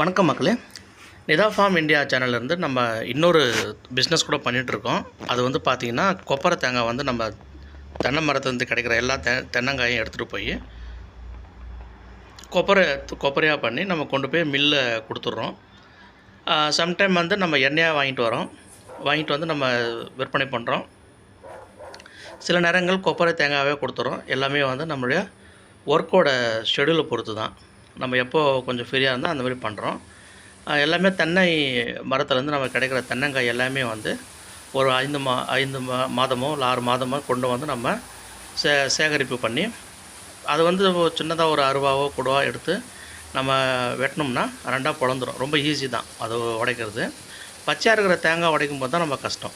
வணக்கம் மக்களே. Nita form India சேனல்லேருந்து நம்ம இன்னொரு பிஸ்னஸ் கூட பண்ணிகிட்ருக்கோம் அது வந்து பார்த்திங்கன்னா கொப்பரை தேங்காய் வந்து நம்ம தென்னை மரத்துலேருந்து கிடைக்கிற எல்லா தெ தென்னங்காயும் எடுத்துகிட்டு போய் கொப்பரை கொப்பரையாக பண்ணி நம்ம கொண்டு போய் மில்ல கொடுத்துட்றோம். சம்டைம் வந்து நம்ம எண்ணெயாக வாங்கிட்டு வரோம். வாங்கிட்டு வந்து நம்ம விற்பனை பண்ணுறோம் சில நேரங்கள் கொப்பரை தேங்காவே கொடுத்துறோம் எல்லாமே வந்து நம்மளுடைய ஒர்க்கோட ஷெடியூலை பொறுத்து தான் நம்ம எப்போ கொஞ்சம் ஃப்ரீயாக இருந்தால் அந்த மாதிரி பண்ணுறோம் எல்லாமே தென்னை மரத்துலேருந்து நம்ம கிடைக்கிற தென்னங்காய் எல்லாமே வந்து ஒரு ஐந்து மா ஐந்து மா மாதமோ இல்லை ஆறு மாதமோ கொண்டு வந்து நம்ம சே சேகரிப்பு பண்ணி அது வந்து சின்னதாக ஒரு அருவாவோ கூடவோ எடுத்து நம்ம வெட்டினோம்னா ரெண்டாக பிளந்துடும் ரொம்ப ஈஸி தான் அது உடைக்கிறது. பச்சையாக இருக்கிற தேங்காய் உடைக்கும் போது தான் நம்ம கஷ்டம்.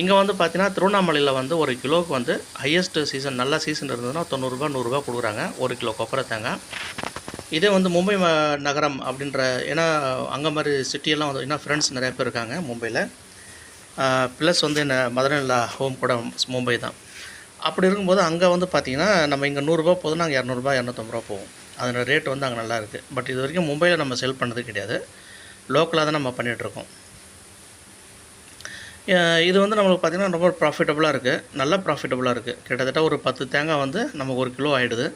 இங்கே வந்து பார்த்திங்கன்னா திருவண்ணாமலையில் வந்து ஒரு கிலோவுக்கு வந்து ஹையஸ்ட் சீசன் நல்ல சீசன் இருந்ததுன்னா தொண்ணூறுரூபா நூறுரூவா கொடுக்குறாங்க. ஒரு கிலோ கொப்பரை தேங்காய். இதே வந்து மும்பை ம- நகரம் அப்படின்ற ஏன்னா அங்கே மாதிரி சிட்டியெல்லாம் வந்து ஏன்னா ஃப்ரெண்ட்ஸ் நிறையா பேர் இருக்காங்க மும்பையில் ப்ளஸ் வந்து என்ன மதனில்லா ஹோம் கூட மும்பை தான். அப்படி இருக்கும்போது அங்கே வந்து பார்த்திங்கன்னா நம்ம இங்கே நூறுரூபா போதும் நாங்கள் இரநூறுபா இரநூத்தம்பது ரூபா போவோம் அதோட ரேட் வந்து அங்கே நல்லா இருக்குது பட் இது வரைக்கும் மும்பையில் நம்ம செல் பண்ணது கிடையாது. லோக்கலாக தான் நம்ம பண்ணிகிட்ருக்கோம் இது வந்து நம்மளுக்கு பார்த்திங்கன்னா ரொம்ப ப்ராஃபிட்டபுளாக இருக்குது நல்லா ப்ராஃபிட்டபுளாக இருக்குது கிட்டத்தட்ட ஒரு பத்து தேங்காய் வந்து நமக்கு ஒரு கிலோ ஆகிடுது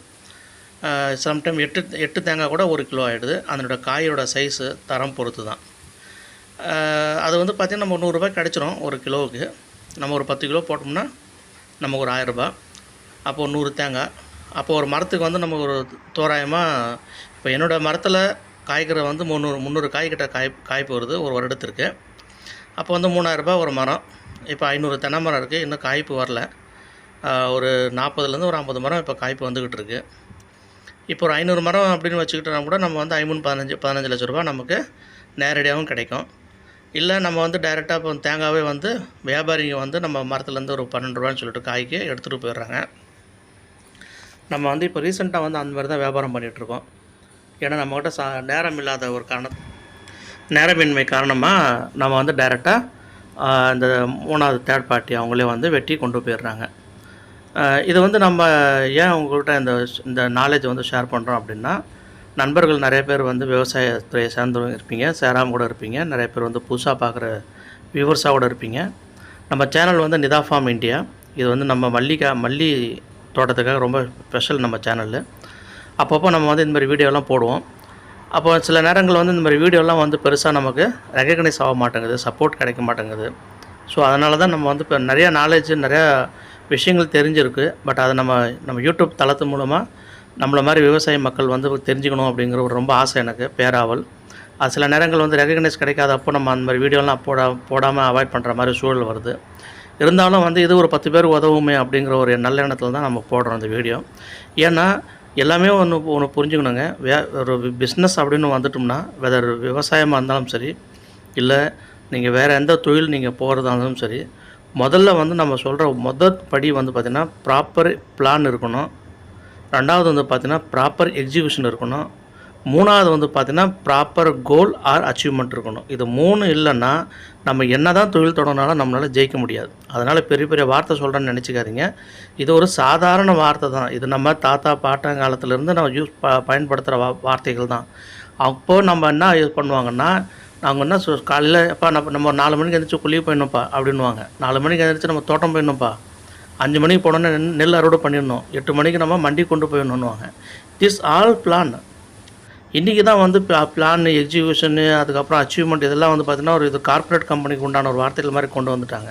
சம்டைம் எட்டு எட்டு தேங்காய் கூட ஒரு கிலோ ஆகிடுது அதனோட காயோட சைஸு தரம் பொறுத்து தான் அது வந்து பார்த்திங்கன்னா நம்ம நூறுரூபாய் கிடச்சிரும் ஒரு கிலோவுக்கு. நம்ம ஒரு பத்து கிலோ போட்டோம்னா நமக்கு ஒரு ஆயரூபா அப்போது நூறு தேங்காய். அப்போது ஒரு மரத்துக்கு வந்து நமக்கு ஒரு தோராயமாக இப்போ என்னோடய மரத்தில் காய்க்கிற வந்து முந்நூறு முந்நூறு காய்கிட்ட காய் காய்ப்பு வருது ஒரு வருடத்திற்கு. அப்போ வந்து மூணாயிரரூபா ஒரு மரம். இப்போ ஐநூறு தென்னை மரம் இருக்குது இன்னும் காய்ப்பு வரல. ஒரு நாற்பதுலேருந்து ஒரு ஐம்பது மரம் இப்போ காய்ப்பு வந்துக்கிட்டு இருக்குது இப்போ ஒரு ஐநூறு மரம் அப்படின்னு வச்சுக்கிட்டோம்னா கூட நம்ம வந்து ஐமூணு பதினஞ்சு பதினஞ்சு லட்ச ரூபா நமக்கு நேரடியாகவும் கிடைக்கும். இல்லை நம்ம வந்து டைரெக்டாக இப்போ தேங்காவே வந்து வியாபாரிங்க வந்து நம்ம மரத்துலேருந்து ஒரு பன்னெண்டு ரூபான்னு சொல்லிட்டு காய்க்கு எடுத்துகிட்டு போயிடுறாங்க. நம்ம வந்து இப்போ ரீசெண்டாக வந்து அந்த மாதிரி தான் வியாபாரம் பண்ணிகிட்ருக்கோம் ஏன்னா நம்மக்கிட்ட சா நேரம் இல்லாத ஒரு காரணம் நேரமின்மை காரணமாக நம்ம வந்து டைரெக்டாக இந்த மூணாவது தேர்ட் பார்ட்டி அவங்களே வந்து வெட்டி கொண்டு போயிடுறாங்க. இது வந்து நம்ம ஏன் உங்கள்கிட்ட இந்த இந்த நாலேஜ் வந்து ஷேர் பண்ணுறோம் அப்படின்னா நண்பர்கள் நிறைய பேர் வந்து விவசாயத்துறையை சேர்ந்தவங்க இருப்பீங்க சேராமல் கூட இருப்பீங்க நிறைய பேர் வந்து புதுசாக பார்க்குற வியூவர்ஸாக கூட இருப்பீங்க. நம்ம சேனல் வந்து நிதா ஃபார்ம் இந்தியா இது வந்து நம்ம மல்லிகா மல்லி தோட்டத்துக்காக ரொம்ப ஸ்பெஷல் நம்ம சேனலில் அப்பப்போ நம்ம வந்து இந்த மாதிரி வீடியோலாம் போடுவோம். அப்போ சில நேரங்களில் வந்து இந்த மாதிரி வீடியோலாம் வந்து பெருசாக நமக்கு ரெகக்னைஸ் ஆக மாட்டேங்குது சப்போர்ட் கிடைக்க மாட்டேங்குது. ஸோ அதனால தான் நம்ம வந்து இப்போ நிறையா நாலேஜ் நிறையா விஷயங்கள் தெரிஞ்சிருக்கு பட் அதை நம்ம நம்ம யூடியூப் தளத்து மூலமாக நம்மளை மாதிரி விவசாய மக்கள் வந்து தெரிஞ்சுக்கணும் அப்படிங்கிற ஒரு ரொம்ப ஆசை எனக்கு பேராவல். அது சில நேரங்கள் வந்து ரெகக்னைஸ் கிடைக்காதப்போ நம்ம அந்த மாதிரி வீடியோலாம் போட போடாமல் அவாய்ட் பண்ணுற மாதிரி சூழல் வருது. இருந்தாலும் வந்து இது ஒரு பத்து பேர் உதவுமே அப்படிங்கிற ஒரு நல்ல எண்ணத்தில் தான் நம்ம போடுறோம் அந்த வீடியோ ஏன்னா எல்லாமே ஒன்று ஒன்று புரிஞ்சுக்கணுங்க. வே ஒரு பிஸ்னஸ் அப்படின்னு வந்துட்டோம்னா வெதர் விவசாயமாக இருந்தாலும் சரி இல்லை நீங்கள் வேறு எந்த தொழில் நீங்கள் போகிறதா இருந்தாலும் சரி முதல்ல வந்து நம்ம சொல்கிற முதல் படி வந்து பார்த்திங்கன்னா ப்ராப்பர் பிளான் இருக்கணும். ரெண்டாவது வந்து பார்த்திங்கன்னா ப்ராப்பர் எக்ஸிக்யூஷன் இருக்கணும். மூணாவது வந்து பார்த்திங்கன்னா ப்ராப்பர் கோல் ஆர் அச்சீவ்மெண்ட் இருக்கணும். இது மூணு இல்லைன்னா நம்ம என்ன தான் தொழில் தொடங்கினாலும் நம்மளால் ஜெயிக்க முடியாது. அதனால் பெரிய பெரிய வார்த்தை சொல்கிறேன்னு நினச்சிக்காதீங்க. இது ஒரு சாதாரண வார்த்தை தான். இது நம்ம தாத்தா பாட்டங்காலத்துலேருந்து நம்ம யூஸ் ப பயன்படுத்துகிற வா வார்த்தைகள் தான். அப்போது நம்ம என்ன இது பண்ணுவாங்கன்னா அவங்க என்ன சொ காலையில் எப்பா நம்ம நம்ம நாலு மணிக்கு எழுந்திரிச்சு குளிய போயிடணும்ப்பா அப்படின்வாங்க நாலு மணிக்கு எழுந்திரிச்சு நம்ம தோட்டம் போயிடணும்ப்பா. அஞ்சு மணிக்கு போனோன்னே நெல் நெல் அறுவடை பண்ணிடணும். எட்டு மணிக்கு நம்ம மண்டி கொண்டு போயிடணுன்னுவாங்க திஸ் ஆல் பிளான் இன்றைக்கி தான் வந்து பிளான் எக்ஸிக்யூஷனு அதுக்கப்புறம் அச்சீவ்மெண்ட் இதெல்லாம் வந்து பார்த்திங்கன்னா ஒரு இது கார்ப்பரேட் கம்பெனிக்கு உண்டான ஒரு வார்த்தைகள் மாதிரி கொண்டு வந்துட்டாங்க.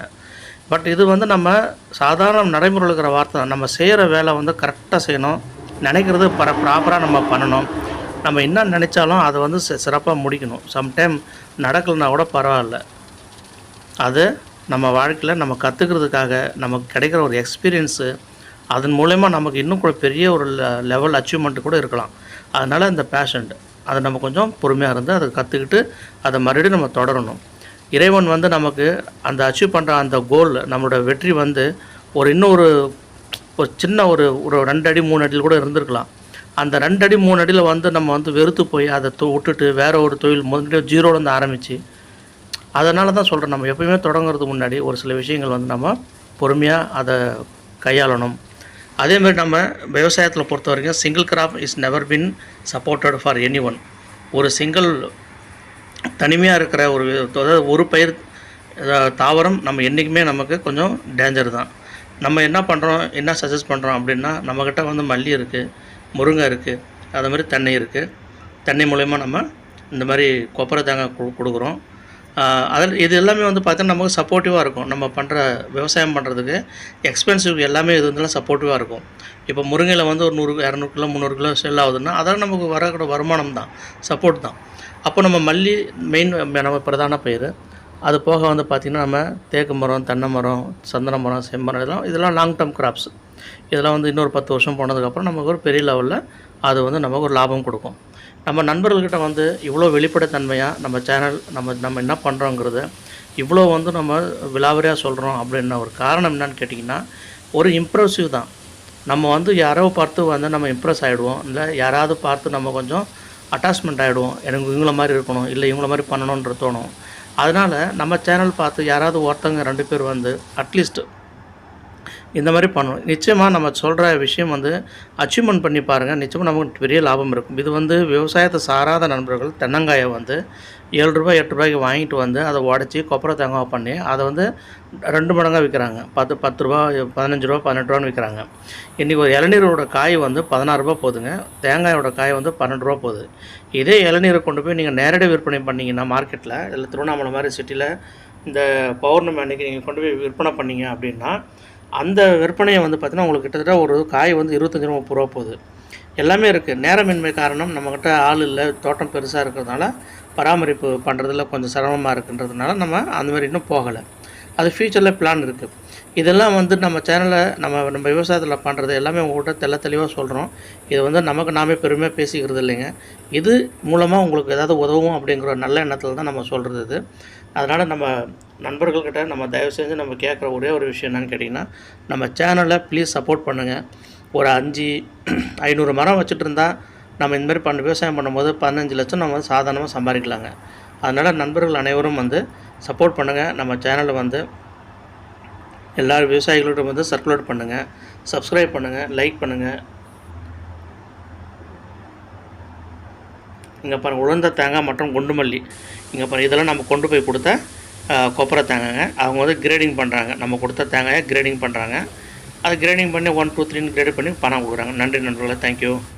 பட் இது வந்து நம்ம சாதாரண நடைமுறையில் இருக்கிற வார்த்தை தான். நம்ம செய்கிற வேலை வந்து கரெக்டாக செய்யணும். நினைக்கிறது பர ப்ராப்பராக நம்ம பண்ணணும். நம்ம என்ன நினச்சாலும் அதை வந்து சிறப்பாக முடிக்கணும். சம்டைம் நடக்கலைன்னா கூட பரவாயில்ல. அது நம்ம வாழ்க்கையில் நம்ம கற்றுக்கிறதுக்காக நமக்கு கிடைக்கிற ஒரு எக்ஸ்பீரியன்ஸு அதன் மூலயமா நமக்கு இன்னும் கூட பெரிய ஒரு லெவல் அச்சீவ்மெண்ட் கூட இருக்கலாம். அதனால் இந்த பேஷண்ட் அதை நம்ம கொஞ்சம் பொறுமையாக இருந்து அதை கற்றுக்கிட்டு அதை மறுபடியும் நம்ம தொடரணும். இறைவன் வந்து நமக்கு அந்த அச்சீவ் பண்ணுற அந்த கோல் நம்மளோட வெற்றி வந்து ஒரு இன்னொரு ஒரு சின்ன ஒரு ஒரு ரெண்டு அடி மூணு அடியில் கூட இருந்திருக்கலாம். அந்த ரெண்டடி மூணு அடியில் வந்து நம்ம வந்து வெறுத்து போய் அதை தொ- விட்டுட்டு வேறு ஒரு தொழில் முதல்ல ஜீரோலேருந்து ஆரம்பித்து அதனால தான் சொல்கிறேன் நம்ம எப்பயுமே தொடங்குறதுக்கு முன்னாடி ஒரு சில விஷயங்கள் வந்து நம்ம பொறுமையாக அதை கையாளணும். அதேமாதிரி நம்ம விவசாயத்தில் பொறுத்த வரைக்கும் single crop is never been supported for any one ஒரு சிங்கிள் தனிமையாக இருக்கிற ஒரு அதாவது ஒரு பயிர் தாவரம் நம்ம என்றைக்குமே நமக்கு கொஞ்சம் டேஞ்சர் தான். நம்ம என்ன பண்ணுறோம் என்ன சஜஸ்ட் பண்ணுறோம் அப்படின்னா நம்மக்கிட்ட வந்து மல்லி இருக்குது முருங்கை இருக்குது அது மாதிரி தென்னை இருக்குது தென்னை மூலயமா நம்ம இந்த மாதிரி கொப்பரை தேங்காய் கொடுக்குறோம். அதில் இது எல்லாமே வந்து பார்த்தீங்கன்னா நமக்கு சப்போர்ட்டிவாக இருக்கும். நம்ம பண்ணுற விவசாயம் பண்ணுறதுக்கு எக்ஸ்பென்சிவ் எல்லாமே இது வந்துலாம் சப்போர்ட்டிவாக இருக்கும். இப்போ முருங்கையில் வந்து ஒரு நூறு இரநூறு கிலோ முந்நூறு கிலோ செல் ஆகுதுன்னா அதெல்லாம் நமக்கு வரக்கூட வருமானம் தான் சப்போர்ட் தான். அப்போ நம்ம மல்லி மெயின் நம்ம பிரதான பயிர் அது போக வந்து பார்த்திங்கன்னா நம்ம தேக்கு மரம் தென்னை மரம் சந்தன மரம் செம்மரம் இதெல்லாம் இதெல்லாம் லாங் டேர்ம் கிராப்ஸ் இதெல்லாம் வந்து இன்னொரு பத்து வருஷம் போனதுக்கப்புறம் நமக்கு ஒரு பெரிய லெவலில் அது வந்து நமக்கு ஒரு லாபம் கொடுக்கும். நம்ம நண்பர்கள்கிட்ட வந்து இவ்வளோ வெளிப்படைத்தன்மையாக நம்ம சேனல் நம்ம நம்ம என்ன பண்ணுறோங்கிறத இவ்வளோ வந்து நம்ம விலாவரியாக சொல்கிறோம் அப்படின்ன ஒரு காரணம் என்னன்னு கேட்டிங்கன்னா ஒரு இம்ப்ரெசிவ் தான். நம்ம வந்து யாரோ பார்த்து வந்து நம்ம இம்ப்ரெஸ் ஆகிடுவோம் இல்லை யாராவது பார்த்து நம்ம கொஞ்சம் அட்டாச்மெண்ட் ஆகிடுவோம் எனக்கு இவங்கள மாதிரி இருக்கணும் இல்லை இவங்கள மாதிரி பண்ணணுன்ற தோணும். அதனால் நம்ம சேனல் பார்த்து யாராவது ஒருத்தவங்க ரெண்டு பேர் வந்து அட்லீஸ்ட் இந்த மாதிரி பண்ணணும். நிச்சயமாக நம்ம சொல்கிற விஷயம் வந்து அச்சீவ்மெண்ட் பண்ணி பாருங்கள் நிச்சயமாக நமக்கு பெரிய லாபம் இருக்கும். இது வந்து விவசாயத்தை சாராத நண்பர்கள் தென்னங்காயை வந்து ஏழு ரூபாய் எட்டு ரூபாய்க்கு வாங்கிட்டு வந்து அதை உடச்சி கொப்பரை தேங்காய் பண்ணி அதை வந்து ரெண்டு மடங்காக விற்கிறாங்க பத்து பத்து ரூபா பதினஞ்சு ரூபா பதினெட்டு ரூபான்னு விற்கிறாங்க இன்றைக்கி ஒரு இளநீரோட காய் வந்து பதினாறு ரூபா போதுங்க. தேங்காயோட காய் வந்து பன்னெண்டு ரூபா போகுது. இதே இளநீரை கொண்டு போய் நீங்கள் நேரடி விற்பனை பண்ணிங்கன்னா மார்க்கெட்டில் இல்லை திருவண்ணாமலை மாதிரி சிட்டியில் இந்த பௌர்ணமி அன்றைக்கி நீங்கள் கொண்டு போய் விற்பனை பண்ணீங்க அப்படின்னா அந்த விற்பனையை வந்து பார்த்தீங்கன்னா உங்களுக்கு கிட்டத்தட்ட ஒரு காய் வந்து இருபத்தஞ்சி ரூபா முப்பது ரூபா போகுது. எல்லாமே இருக்குது நேரமின்மை காரணம் நம்மக்கிட்ட ஆள் இல்லை. தோட்டம் பெருசாக இருக்கிறதுனால பராமரிப்பு பண்ணுறதுல கொஞ்சம் சிரமமாக இருக்குன்றதுனால நம்ம அந்த மாதிரி இன்னும் போகலை. அது ஃப்யூச்சரில் பிளான் இருக்குது இதெல்லாம் வந்து நம்ம சேனலை நம்ம நம்ம விவசாயத்தில் பண்ணுறது எல்லாமே உங்கள்கிட்ட தெள்ள தெளிவாக சொல்கிறோம் இது வந்து நமக்கு நாமே பெருமையாக பேசிக்கிறது இல்லைங்க. இது மூலமாக உங்களுக்கு ஏதாவது உதவும் அப்படிங்கிற ஒரு நல்ல எண்ணத்தில் தான் நம்ம சொல்கிறது இது. அதனால் நம்ம நண்பர்கள்கிட்ட நம்ம தயவு செஞ்சு நம்ம கேட்குற ஒரே ஒரு விஷயம் என்னென்னு கேட்டிங்கன்னா நம்ம சேனலை ப்ளீஸ் சப்போர்ட் பண்ணுங்கள் ஒரு அஞ்சு ஐநூறு மரம் வச்சுட்டு இருந்தால் நம்ம இந்தமாதிரி பண்ண விவசாயம் பண்ணும்போது பதினஞ்சு லட்சம் நம்ம வந்து சாதாரணமாக சம்பாதிக்கலாங்க. அதனால் நண்பர்கள் அனைவரும் வந்து சப்போர்ட் பண்ணுங்கள் நம்ம சேனலை வந்து எல்லா விவசாயிகளோட வந்து சர்க்குலேட் பண்ணுங்கள் சப்ஸ்கிரைப் பண்ணுங்கள் லைக் பண்ணுங்கள் இங்கே பாருங்கள் உளுந்த தேங்காய் மற்றும் குண்டு மல்லி இங்கே பாருங்கள் இதெல்லாம் நம்ம கொண்டு போய் கொடுத்த கொப்பரை தேங்காய்ங்க அவங்க வந்து கிரேடிங் பண்ணுறாங்க நம்ம கொடுத்த தேங்காயை கிரேடிங் பண்ணுறாங்க அதை கிரேடிங் பண்ணி ஒன் டூ த்ரீன்னு கிரேட் பண்ணி பணம் கொடுக்குறாங்க. நன்றி நண்பர்களே தேங்க்யூ